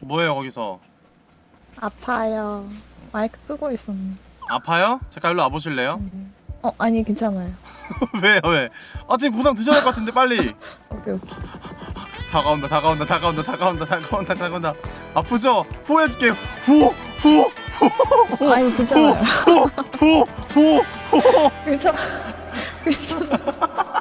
뭐예요 거기서? 아파요. 마이크 끄고 있었네. 아파요? 잠깐 일로 와보실래요? 네. 어 아니 괜찮아요. 왜요 왜? 아 지금 구상 드셔야 될것 같은데 빨리. 오케이 오케이. 다가온다 다가온다 다가온다 다가온다 다가온다 다가온다. 아프죠? 호해줄게. 호호호 아니 괜찮아요. 호호호 괜찮아. 괜찮아.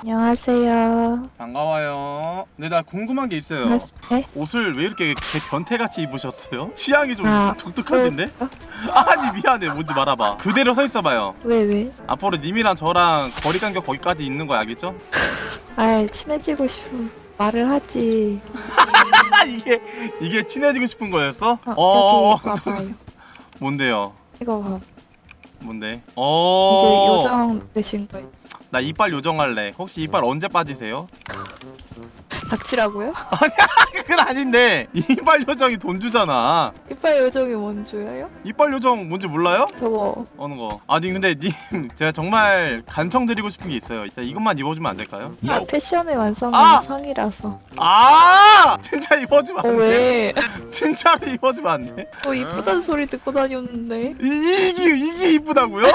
안녕하세요. 반가워요. 근데 나 궁금한 게 있어요. 네? 옷을 왜 이렇게 개 변태같이 입으셨어요? 취향이 좀 아, 독특하신데? 어? 아니 미안해 뭔지 말아봐 그대로 서 있어봐요 왜 왜? 앞으로 님이랑 저랑 거리 간격 거기까지 있는 거 알겠죠? 아 친해지고 싶으면 말을 하지. 아 이게 이게 친해지고 싶은 거였어? 어, 어 여기 봐봐요. 뭔데요? 이거 봐. 뭔데? 어 이제 요정 되신 거예요. 나 이빨 요정할래 혹시 이빨 언제 빠지세요? 닥치라고요? 그건 아닌데 이빨 요정이 돈 주잖아 이빨 요정이 뭔 줄요? 이빨 요정 뭔지 몰라요? 저거 어느 거 아니 근데 님 제가 정말 간청드리고 싶은 게 있어요 일단 이것만 입어주면 안 될까요? 아, 패션의 완성은 아! 상이라서. 아 진짜 입어주면 어 안 돼? 왜? 진짜로 입어주면 안 돼? 어 이쁘다는 소리 듣고 다녔는데. 이, 이게 이게 이쁘다고요?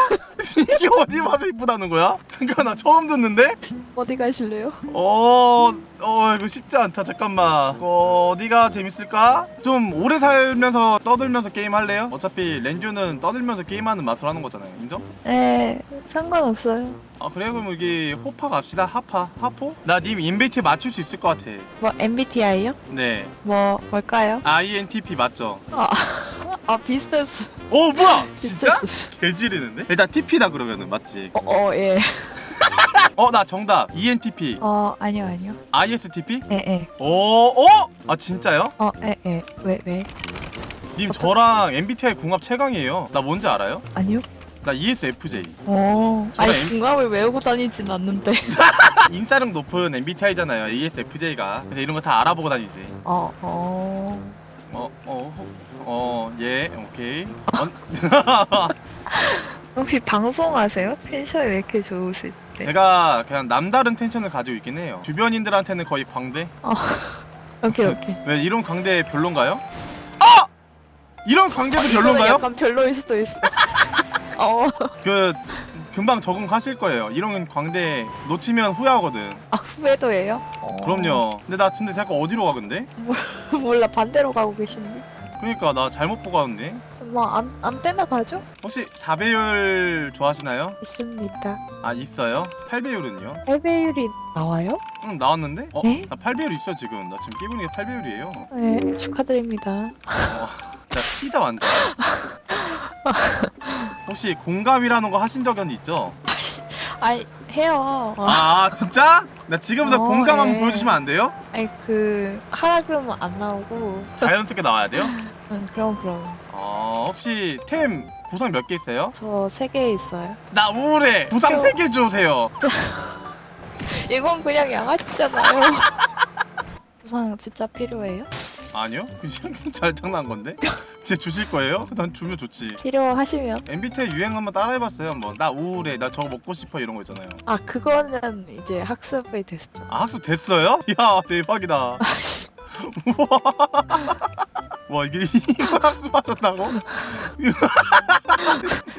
이게 어디 봐서 이쁘다는 거야? 잠깐 나 처음 듣는데? 어디 가실래요? 어, 어 이거 쉽지 않다. 잠깐만. 어, 어디가 재밌을까? 좀 오래 살면서 떠들면서 게임 할래요? 어차피 렌즈는 떠들면서 게임하는 맛을 하는 거잖아요. 인정? 네 상관없어요. 아 그래 그럼 여기 호파 갑시다. 하파, 하포? 나님 인베이트 맞출 수 있을 것 같아. 뭐 MBTI요? 네. 뭐 뭘까요? INTP 맞죠? 아 비슷했어. 오 뭐야? 진짜? 개지르는데? 일단 TP다 그러면은 맞지? 어, 어 예. 어 나 정답. ENTP. 어 아니요 아니요. ISTP? 예 예. 오, 어? 아 진짜요? 어 예 예. 왜 왜? 님 저랑 MBTI 궁합 최강이에요. 나 뭔지 알아요? 아니요. 나 ESFJ. 어. 아니 저는 M- 궁합을 외우고 다니진 않는데. 인싸력 높은 MBTI잖아요. ESFJ가. 그래서 이런 거 다 알아보고 다니지. 어 어. 어, 어, 어, 어, 예, 오케이. 어, 혹시 방송하세요? 텐션이 왜 이렇게 좋으실 때? 제가 그냥 남다른 텐션을 가지고 있긴 해요. 주변인들한테는 거의 광대. 오케이 오케이. 왜 이런 광대 별론가요? 아! 이런 광대도 이거는 별론가요? 약간 별로일 수도 있어. 어. 그 금방 적응하실 거예요. 이런 광대 놓치면 후회하거든. 아 후회도예요? 어. 그럼요. 근데 나 근데 자꾸 어디로 가 근데? 몰라 반대로 가고 계신데. 그러니까 나 잘못 보고 가는데. 뭐안 아무 때나 가죠? 혹시 4배율 좋아하시나요? 있습니다. 아 있어요? 8배율은요? 8배율이 나와요? 응 나왔는데? 어? 네? 나 8배율 있어 지금 나 지금 끼고 있는 게 8배율이에요 네 축하드립니다. 나 피다 완전 혹시 공감이라는 거 하신 적은 있죠? 아이 해요. 어. 아 진짜? 나 지금부터 어, 공감 한번 네. 보여주시면 안 돼요? 아니 그 하라 그러면 안 나오고. 자연스럽게 나와야 돼요? 응 그럼 그럼. 어 혹시 템 구성 몇개 있어요? 저 세 개 있어요. 나 우울해 구상 그럼. 3개 주세요 이건 그냥 양아치잖아요. 부상 진짜 필요해요? 아니요? 그냥 잘 장난한 건데? 진짜 주실 거예요? 난 주면 좋지 필요하시면 MBTI 유행 한번 따라해봤어요 한번 나 우울해 나 저거 먹고 싶어 이런 거 있잖아요 아 그거는 이제 학습이 됐어. 아 학습 됐어요? 이야 대박이다 와 이게 이거 학습하셨다고?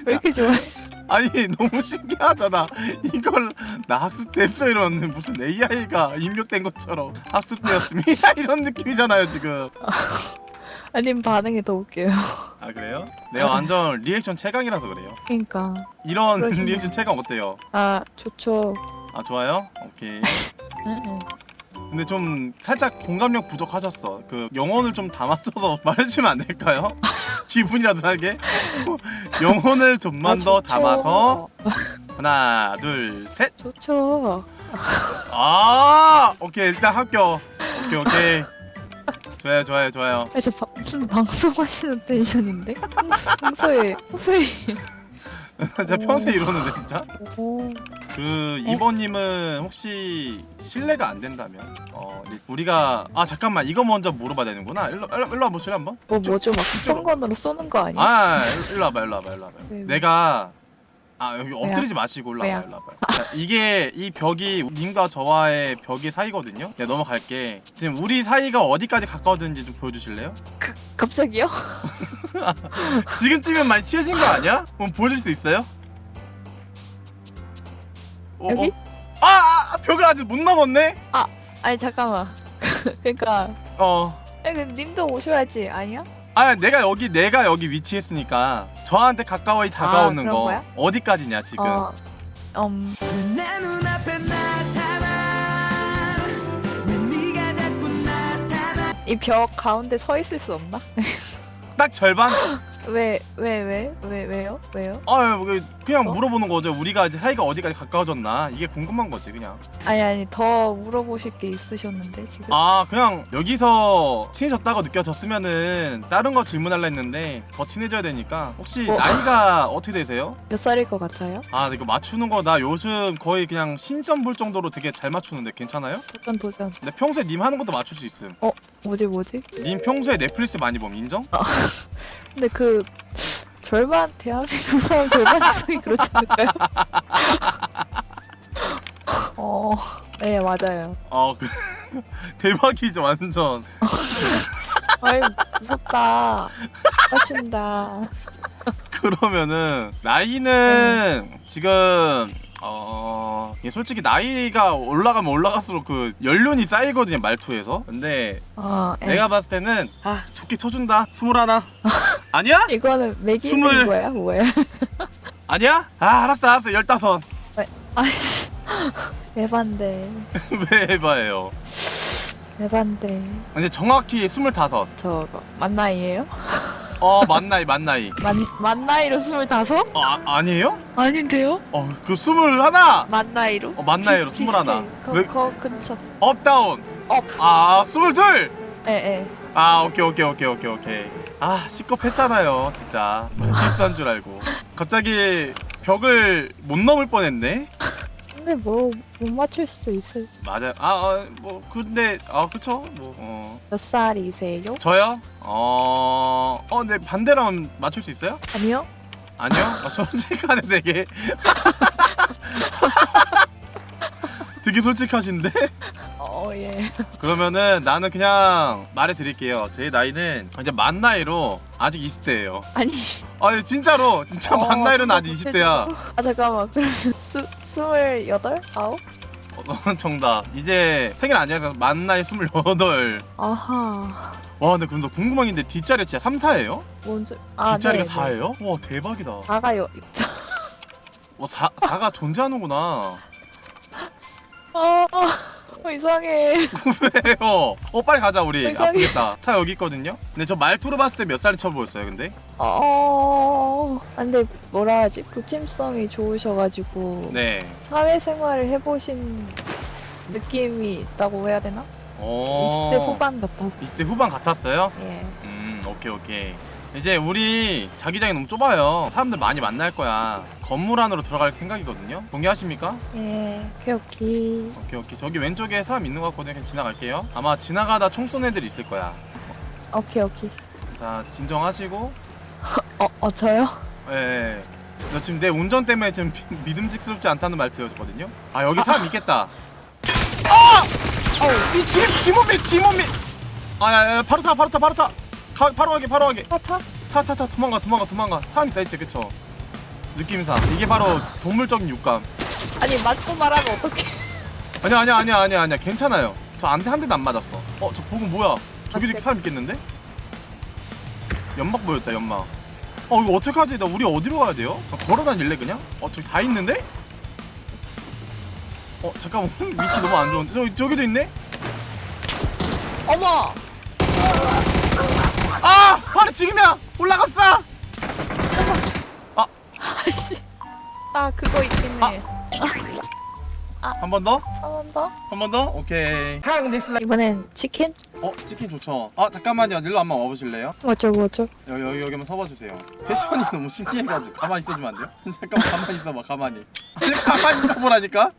왜 이렇게 좋아해? 아니 너무 신기하잖아 이걸 나 학습됐어 이러는데 무슨 AI가 입력된 것처럼 학습되었습니다 이런 느낌이잖아요 지금 아님 반응이 더 웃겨요. 아 그래요? 내가 완전 리액션 최강이라서 그래요 그러니까 이런 그러시네요. 리액션 최강 어때요? 아 좋죠. 아 좋아요? 오케이 응, 응. 근데 좀 살짝 공감력 부족하셨어 그 영혼을 좀 담아줘서 말해주시면 안 될까요? 기분이라도 살게 영혼을 좀만 아, 더. 담아서 하나 둘 셋 좋죠. 아 오케이 일단 합격 오케이 오케이 좋아요 좋아요 좋아요 아, 저 바, 무슨 방송하시는 텐션인데? 평소에 평소에 진짜 오. 평소에 이러는데 진짜 오 그 네? 이번님은 혹시 실례가 안 된다면 어 이제 우리가 아 잠깐만 이거 먼저 물어봐야 되는구나 일로 일로, 일로 와보실래 한번 뭐 뭐죠 막 스턴건으로 쏘는 거 아니야? 아 일로 와봐 일로 와봐 일로 와봐 네, 네. 내가 아 여기 엎드리지 마시고 왜요? 올라와요 자, 이게 이 벽이 님과 저와의 벽의 사이거든요 네, 넘어갈게 지금 우리 사이가 어디까지 가까워졌는지 좀 보여주실래요? 갑자기요? 지금쯤엔 많이 취해진 거 아니야? 그럼 보여줄 수 있어요? 어, 여기? 어? 아, 아 벽을 아직 못 넘었네? 아니 잠깐만. 그러니까 어 야, 그 님도 오셔야지 아니야? 아 내가 여기 내가 여기 위치했으니까 저한테 가까이 다가오는 그런 거 거야? 어디까지냐 지금 어, 음, 내 눈앞에 나타 이 벽 가운데 서 있을 수 없나? 딱 절반? 왜, 왜, 왜, 왜, 왜요? 왜요? 아 그냥 어? 물어보는 거죠 우리가 이제 사이가 어디까지 가까워졌나 이게 궁금한 거지 그냥 아니, 아니, 더 물어보실 게 있으셨는데, 지금. 아 그냥 여기서 친해졌다고 느껴졌으면은 다른 거 질문할라 했는데 더 친해져야 되니까 혹시 어. 나이가 어떻게 되세요? 몇 살일 것 같아요? 아 이거 맞추는 거 나 요즘 거의 그냥 신점 볼 정도로 되게 잘 맞추는데 괜찮아요? 도전, 도전. 근데 평소에 님 하는 것도 맞출 수 있음 뭐지, 뭐지? 님 평소에 넷플릭스 많이 봄 인정? 근데 그, 절반, 대한민국 사람 절반 이상이 그렇지 않을까요? 어, 네, 맞아요. 어 그, 대박이죠 완전 아이, 무섭다. 맞춘다. 그러면은 나이는 지금 어 이게 솔직히 나이가 올라가면 올라갈수록 그 연륜이 쌓이거든요 말투에서 근데 어, 예. 내가 봤을 때는 아 좋게 쳐준다 스물하나 아니야? 이거는 매기는 스물- 거야? 뭐야? 아니야? 아 알았어 알았어 열다섯 아이씨. 에반데. 왜 해봐요 에반데. 근데 정확히 스물다섯 저거, 만나이에요? 어 만나이 만나이 만, 만나이로 스물다섯? 어 아, 아니에요? 아닌데요? 어그 스물하나 만나이로? 어 만나이로 비슷- 스물하나 비슷해. 거, 거 근처. 업다운 업. 아 스물둘 예, 예. 아 오케이 오케이 오케이 오케이 오케이 아 시겁했잖아요 진짜. 실수한 줄 알고. 갑자기 벽을 못 넘을 뻔했네? 근데 뭐, 못 맞출 수도 있어요. 맞아요 아뭐 근데 아 그쵸? 뭐 어. 몇 살이세요? 저요? 어어 근데 반대로 하면 맞출 수 있어요? 아니요? 아니요? 아, 솔직하네 되게. 되게 솔직하신데 어, 예. 그러면은 나는 그냥 말해드릴게요 제 나이는 이제 만 나이로 아직 20대예요 아니. 아니 진짜로 진짜 어, 만 나이로는 좀 아직 더 20대야 아, 잠깐만. 그러면 스, 스물여덟? 아홉? 어, 정답 이제 생일 아니어서 만 나이 28 아하. 와 근데 근데 궁금한 게 있는데 뒷자리가 진짜 3, 4예요? 뭔 소... 아, 뒷자리가 네, 4예요? 와 대박이다 네. 나가요. 와 4, 4가 존재하는구나 아, 어, 이상해. 왜요? 어 빨리 가자 우리 세상에. 아프겠다 차 여기 있거든요 근데 저 말투로 봤을 때 몇 살이 쳐 보였어요 근데? 어, 근데 뭐라 하지? 부침성이 좋으셔가지고 네 사회생활을 해보신 느낌이 있다고 해야 되나? 어... 20대 후반 같아서. 20대 후반 같았어요? 예. 음 오케이 오케이 이제 우리 자기장이 너무 좁아요 사람들 많이 만날 거야 건물 안으로 들어갈 생각이거든요 동의하십니까? 예. 오케이 오케이. 오케이 오케이 저기 왼쪽에 사람 있는 것 같거든요 그냥 지나갈게요 아마 지나가다 총 쏜 애들 있을 거야 오케이 오케이. 자 진정하시고 어, 어 저요? 예, 예. 너 지금 내 운전 때문에 지금 비- 믿음직스럽지 않다는 말투였거든요 아 여기 사람 있겠다 어우, 이 지, 지몬미 지몬미 아야야 바로 타 바로 타 바로 타 가, 바로 가게 바로 가게 타타? 타타 타. 도망가 도망가 도망가. 사람 있다 했지 그쵸? 느낌상. 이게 바로 동물적인 육감. 아니 맞고 말하면 어떡해? 아니야 아니야 아니야 아니야 아니야. 괜찮아요. 저 안 대 한 대도 안 맞았어. 어 저 보금 뭐야? 저기 안돼. 사람 있겠는데? 연막 보였다 연막. 어 이거 어떡하지? 나 우리 어디로 가야 돼요? 어, 걸어 다닐래 그냥? 어 저기 다 있는데? 어 잠깐만. 위치 너무 안 좋은데? 저기 저기도 있네? 어머! 아 바로 지금이야 올라갔어 아씨. 나 그거 있긴 해. 한번 더? 한번 더? 한 번 더? 오케이 항 넥슬라 이번엔 치킨? 어 치킨 좋죠 아 잠깐만요 일로 한번 와 보실래요? 뭐죠 뭐죠? 여기 여기 여기 한번 서봐 주세요. 패션이 너무 신기해가지고 가만히 있어주면 안 돼요? 잠깐만 가만히 있어봐 가만히. 아니 가만히 있어보라니까.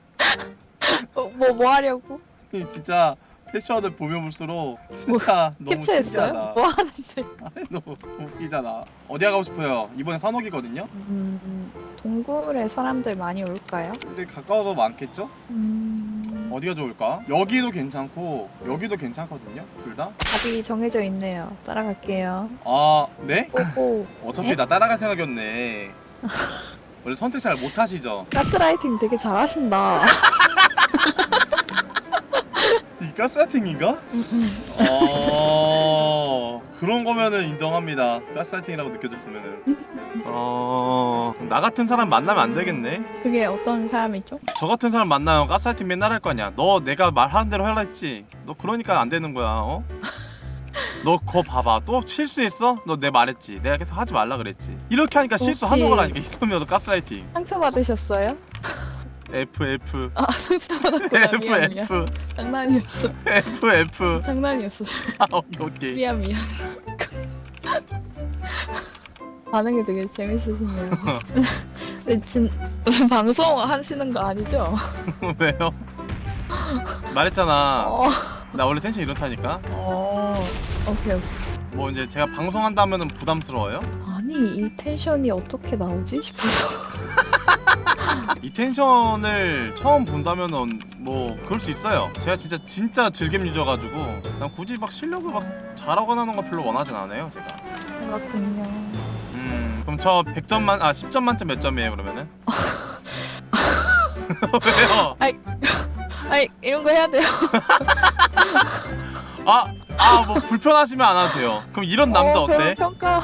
어, 뭐, 뭐 하려고? 이 진짜 패션을 보면 볼수록 진짜 너무 뭐, 캡처했어요? 신기하다. 뭐 하는? 아니, 너무 웃기잖아. 어디 가고 싶어요? 이번에 산옥이거든요. 음, 동굴에 사람들 많이 올까요? 근데 가까워서 많겠죠? 음, 어디가 좋을까? 여기도 괜찮고 여기도 괜찮거든요. 둘 다. 답이 정해져 있네요. 따라갈게요. 아 네? 오오. 어차피 에? 나 따라갈 생각이었네. 원래 선택 잘 못하시죠? 가스라이팅 되게 잘하신다. 이 가스라이팅인가? 어 그런 거면은 인정합니다. 가스라이팅이라고 느껴졌으면은. 어 나 같은 사람 만나면 안 되겠네. 그게 어떤 사람이죠? 저 같은 사람 만나면 가스라이팅 맨날 할 거 아니야. 너 내가 말하는 대로 하라 했지. 너 그러니까 안 되는 거야. 어? 너거 봐봐. 또 실수했어? 너 내 말했지. 내가 계속 하지 말라 그랬지. 이렇게 하니까 실수하는 혹시- 거라니까. 이러면서 가스라이팅. 상처 받으셨어요? F F 아 상처 받았구나. F 미안 미안. F 장난이었어. F F. 장난이었어. 아 오케이 오케이. 미안 미안. 반응이 되게 재밌으시네요. 근데 진 방송 하시는 거 아니죠? 왜요? 말했잖아. 어, 나 원래 텐션 이렇다니까. 어, 오케이 오케이. 뭐 이제 제가 방송한다면은 부담스러워요? 아니 이 텐션이 어떻게 나오지 싶어서. 이 텐션을 처음 본다면은 뭐 그럴 수 있어요. 제가 진짜 진짜 즐겜 유저가지고 난 굳이 막 실력을 막 잘하거나 하는 거 별로 원하진 않아요. 제가. 그렇군요. 음 그럼 저 100점 만, 아 10점 만점 몇 점이에요 그러면은? 왜요? 아이 이런 거 해야 돼요. 아, 아 뭐 불편하시면 안 돼요. 그럼 이런 남자 어, 별- 어때? 평가.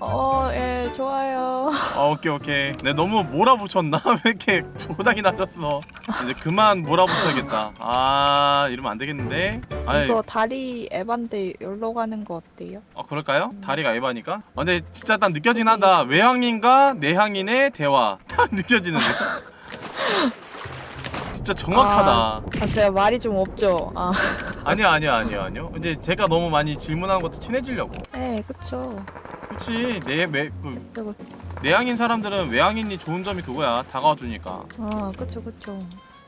어, 예, 좋아요. 아 오케이 오케이. 내 너무 몰아붙였나? 왜 이렇게 고장이 나셨어? 이제 그만 몰아붙여야겠다. 아 이러면 안 되겠는데? 아이, 이거 다리 에반데 열로 가는 거 어때요? 어 그럴까요? 다리가 에바니까? 아, 근데 진짜 딱 느껴지긴 하다. 외향인과 내향인의 대화 딱 느껴지는데. 진짜 정확하다. 아, 제가 말이 좀 없죠. 아, 아니야 아니야 아니야 아니요. 이제 제가 너무 많이 질문하는 것도 친해지려고. 네, 그쵸. 그렇지 내외 그, 그리고 내향인 사람들은 외향인이 좋은 점이 그거야 다가와 주니까. 아, 그쵸, 그쵸.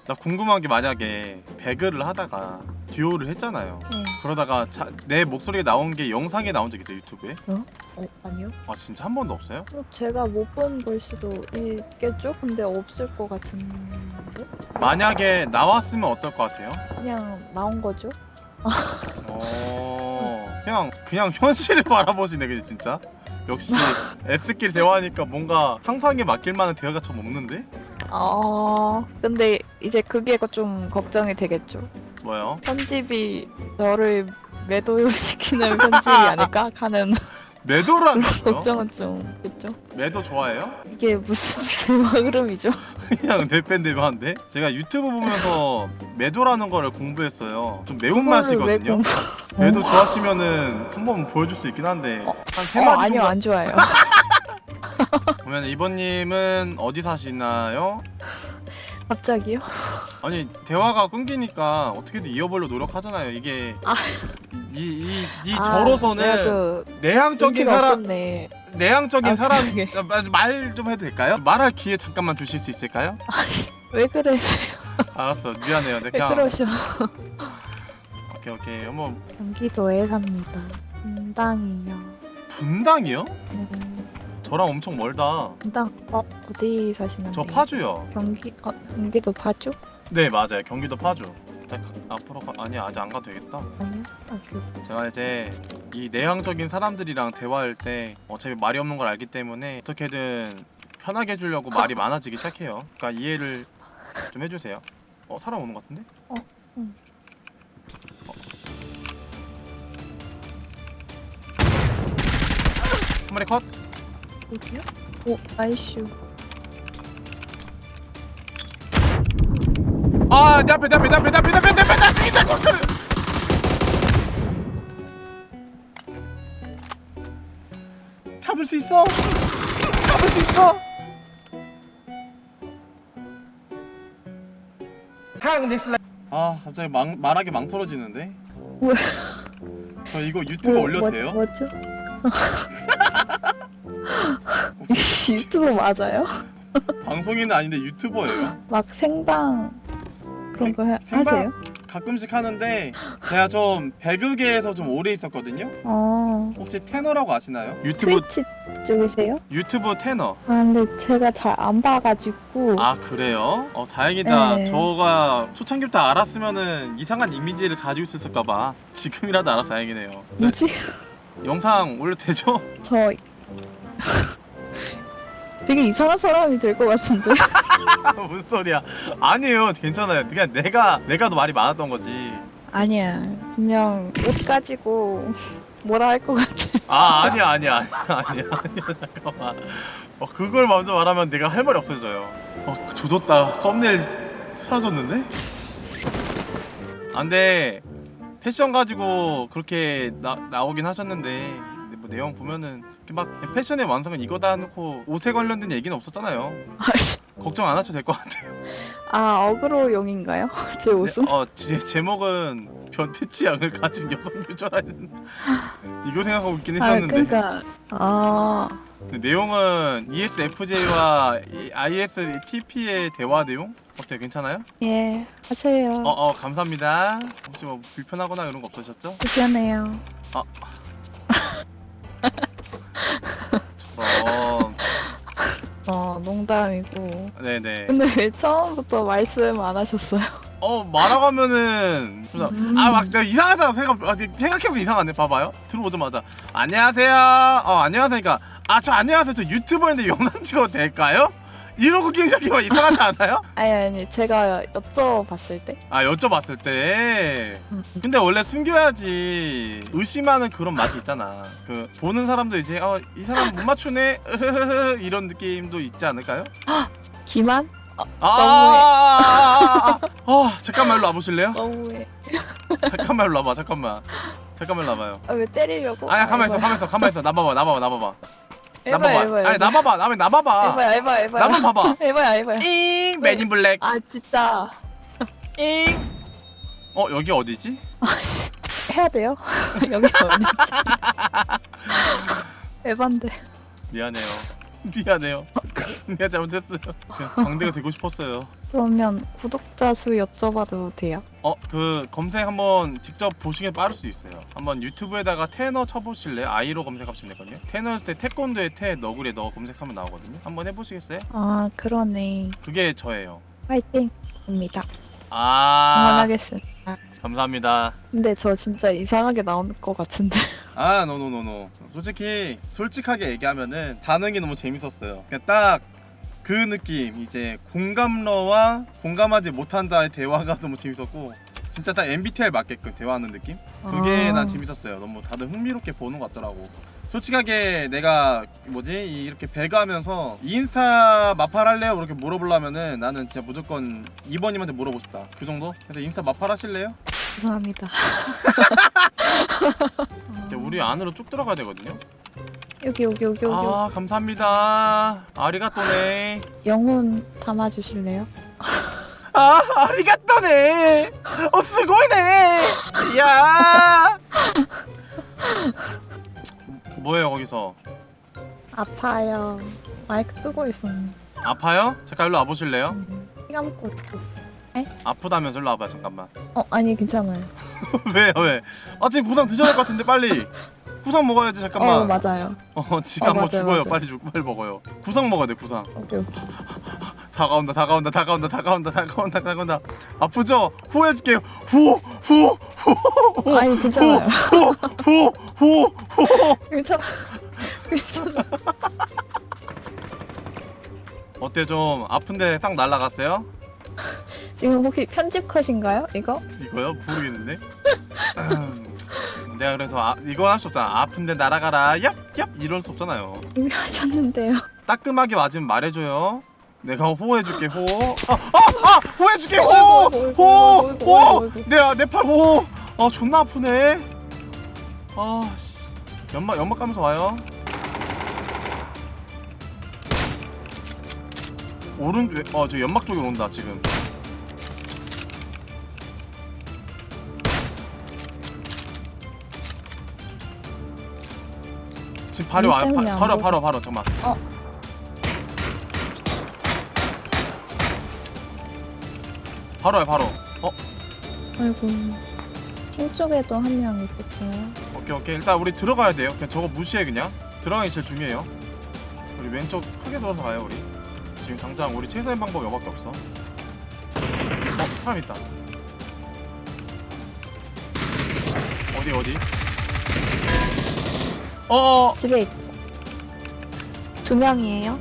나 궁금한 게 만약에 배그를 하다가 듀오를 했잖아요. 네. 그러다가 자, 내 목소리가 나온 게 영상에 나온 적 있어요 유튜브에? 어, 아니요? 아 진짜 한 번도 없어요? 어, 제가 못 본 걸 수도 있겠죠? 근데 없을 것 같은데? 만약에 나왔으면 어떨 것 같아요? 그냥 나온 거죠? 어 그냥 그냥 현실을 바라보시네 그냥 진짜 역시 S끼리 대화하니까 뭔가 상상에 맡길 만한 대화가 참 없는데 아, 근데 이제 그게 좀 걱정이 되겠죠. 뭐요? 편집이 저를 매도시키는 편집이 아닐까 하는 매도라는 거죠? 걱정은 좀 있죠. 매도 좋아해요? 이게 무슨 대화 흐름이죠? 그냥 대팬대면한데 제가 유튜브 보면서 매도라는 거를 공부했어요 좀 그거를 왜 매운맛이거든요 공부- 매도 좋아하시면은 한번 보여줄 수 있긴 한데 한 세 어, 마리 아니요 정도 안 좋아요. 보면 이번님은 어디 사시나요? 갑자기요? 아니 대화가 끊기니까 어떻게든 이어보려 노력하잖아요. 이게 아. 이, 이, 이 아, 저로서는 제가 그 내향적인 사람 없었네. 내향적인 아, 사람 그러게. 말 좀 해도 될까요? 말할 기회 잠깐만 주실 수 있을까요? 왜 그러세요? 알았어 미안해요. 왜 내가 그러셔? 오케이 오케이 한번 경기도에 삽니다. 분당이요. 분당이요? 네. 저랑 엄청 멀다. 분당 어 어디 사시나요? 저 파주요. 경기 어 경기도 파주? 네 맞아요. 경기도 파주. 딱 앞으로 가, 아니 아직 안 가도 되겠다. 아니요. 아, 그, 제가 이제 이 내향적인 사람들이랑 대화할 때 어차피 말이 없는 걸 알기 때문에 어떻게든 편하게 해주려고 말이 많아지기 시작해요. 그러니까 이해를 좀 해주세요. 어 사람 오는 것 같은데? 어, 응. 어. 한 마리 컷. 어디요? 오 아이슈. 아, 내 앞에, 내 앞에, 내 앞에, 내 앞에, 내 앞에, 내 앞에, 나 죽인다, 저 잡을 수 있어. 잡을 수 있어. 항 넥슬라. 아, 갑자기 망, 말하기 망설여지는데. 왜? 저 이거 유튜브 뭐, 올려도 돼요? 뭐, 유튜브 맞아요? 방송인은 아닌데 유튜버예요. 막 생방 그런 생- 거 하, 생방? 하세요? 가끔씩 하는데 제가 좀 배그 계에서 좀 오래 있었거든요. 어 혹시 테너라고 아시나요? 유튜브 트위치 쪽이세요? 유튜브 테너. 아 근데 제가 잘 안 봐가지고 아 그래요? 어 다행이다. 네. 저가 초창기부터 알았으면은 이상한 이미지를 가지고 있었을까봐 지금이라도 알아서 다행이네요. 네, 뭐지? 영상 올려도 되죠? 저 되게 이상한 사람이 될 것 같은데 무슨 소리야? 아니에요, 괜찮아요. 그냥 내가 내가 더 말이 많았던 거지. 아니야 그냥 옷 가지고 뭐라 할 것 같아 아 아니야 아니야 아니야 아니야 아니야 잠깐만. 어 그걸 먼저 말하면 내가 할 말이 없어져요. 어 조졌다. 썸네일 사라졌는데? 안돼. 패션 가지고 그렇게 나, 나오긴 하셨는데 내용 보면은 이렇게 막 패션의 완성은 이거다 놓고 옷에 관련된 얘기는 없었잖아요. 걱정 안 하셔도 될 것 같아요. 아 어그로용인가요? 제 옷은? 네, 어 제, 제목은 변태 취향을 가진 여성 유저라는 이거 생각하고 있긴 아 했었는데 그러니까 아 근데 내용은 ESFJ와 ISTP의 대화 내용 어때요 괜찮아요? 예, 하세요. 어 어 감사합니다. 혹시 뭐 불편하거나 이런 거 없으셨죠? 불편해요. 저런 어, 농담이고. 네네. 근데 왜 처음부터 말씀 안 하셨어요? 어 말하고 하면은 음. 아막 내가 이상하다 생각 아, 생각해보면 이상하네. 봐봐요. 들어오자마자 안녕하세요. 어 안녕하세요. 그러니까 아 저 안녕하세요. 저 유튜버인데 영상 찍어도 될까요? 이러고 굉장히 이상하지 않아요? 아니, 아니, 제가 여쭤봤을 때. 아 여쭤봤을 때 음, 음. 근데 원래 숨겨야지 의심하는 그런 맛이 있잖아 그 보는 사람도 이제 어 이 사람 못 맞추네 이런 느낌도 있지 않을까요? 기만? 아, 아, 아, 아, 아, 아, 잠깐만 일로 와보실래요? 너무해. 잠깐만 일로 와봐 잠깐만 잠깐만 일로 와봐요 아, 왜 때리려고? 아야 가만 있어. 가만 있어 가만 있어 나 봐봐 나 봐봐 나 봐봐 해봐요. 아니 나봐봐 나면 나봐봐 해봐요, 해봐요, 해봐요. 나만 봐봐 해봐요, 해봐요. 잉 맨인 블랙 아, 진짜. 잉 어 여기 어디지? 해야 돼요? 여기 어디지? 에반데. 미안해요 미안해요 내가 잘못했어요 그냥 광대가 되고 싶었어요 그러면 구독자 수 여쭤봐도 돼요? 어 그 검색 한번 직접 보시기에 빠를 수도 있어요. 한번 유튜브에다가 테너 쳐보실래요? 아이로 검색하시면 되거든요. 테너였을 때 태권도의 테 너구리에 넣어 검색하면 나오거든요. 한번 해보시겠어요? 아, 그러네. 그게 저예요. 화이팅입니다. 아 응원하겠습니다. 감사합니다. 근데 저 진짜 이상하게 나올 것 같은데. 아 노노노노. 솔직히 솔직하게 얘기하면은 반응이 너무 재밌었어요. 그냥 딱 그 느낌 이제 공감러와 공감하지 못한 자의 대화가 너무 재밌었고 진짜 딱 MBTI 맞게끔 대화하는 느낌? 그게 아. 난 재밌었어요. 너무 다들 흥미롭게 보는 것 같더라고. 솔직하게 내가 뭐지 이- 이렇게 배가하면서 인스타 마팔 할래요? 이렇게 물어보려면은 나는 진짜 무조건 2번님한테 물어보고 싶다. 그 정도? 그래서 인스타 마팔 하실래요? 죄송합니다. 이제 우리 안으로 쭉 들어가야 되거든요. 여기 여기 여기 여기 아 감사합니다. 아리가또네. 영혼 담아주실래요? 아 아리가또네. 어 스고이네. 야. 뭐예요 거기서? 아파요. 마이크 끄고 있었네. 아파요? 잠깐 일로 와보실래요? 음, 피 감고 있었어. 아프다면서 일로 와봐 잠깐만. 어 아니 괜찮아요. 왜요 왜? 아 지금 구상 드셔야 될 것 같은데 빨리. 구상 먹어야지 어 잠깐만. 맞아요. 어 지금 어, 뭐 맞아요, 죽어요. 맞아요. 빨리 죽 빨리 먹어요. 구상 먹어야 돼 구상. 오케이 오케이. 다가온다 다가온다 다가온다 다가온다 다가온다 다가온다. 아프죠? 호해줄게요. 호호호 아니 괜찮아요. 호호호 괜찮아. 괜찮아. 어때 좀 아픈데 딱 날라갔어요? 지금 혹시 편집 컷인가요? 이거? 이거요? 모르겠는데. 내가 그래서 아, 이거 할 수 없잖아. 아픈데 날아가라. 얍얍 이럴 수 없잖아요. 이미 하셨는데요. 따끔하게 맞으면 말해줘요. 내가 호해줄게 호. 아, 아, 아 호해줄게 호. 어이구, 어이구, 호. 어이구, 호. 어이구, 어이구. 내내팔 호. 아 존나 아프네. 아 씨. 연막 연막 가면서 와요. 오른 어 저 연막 쪽에 온다 지금. 지금 바로 문 와요. 때문에 바, 안 바로 보여. 바로 바로 잠만. 어. 바로 와요 바로. 어 아이고. 흰 쪽에도 한 명 있었어요. 오케이 오케이 일단 우리 들어가야 돼요 그냥 저거 무시해 그냥 들어가기 제일 중요해요 우리 왼쪽 크게 돌아서 가요 우리 지금 당장 우리 최선의 방법이 이거밖에 없어 어 사람 있다 어디 어디 어어. 집에 있... 두 명이에요.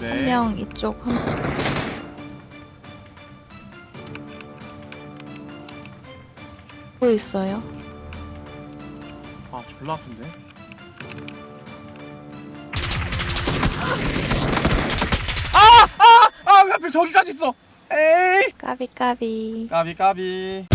한네명 이쪽 한뭐 있어요? 아 졸라 아픈데? 아 아 아 왜 하필 저기까지 있어? 에이! 까비 까비. 까비 까비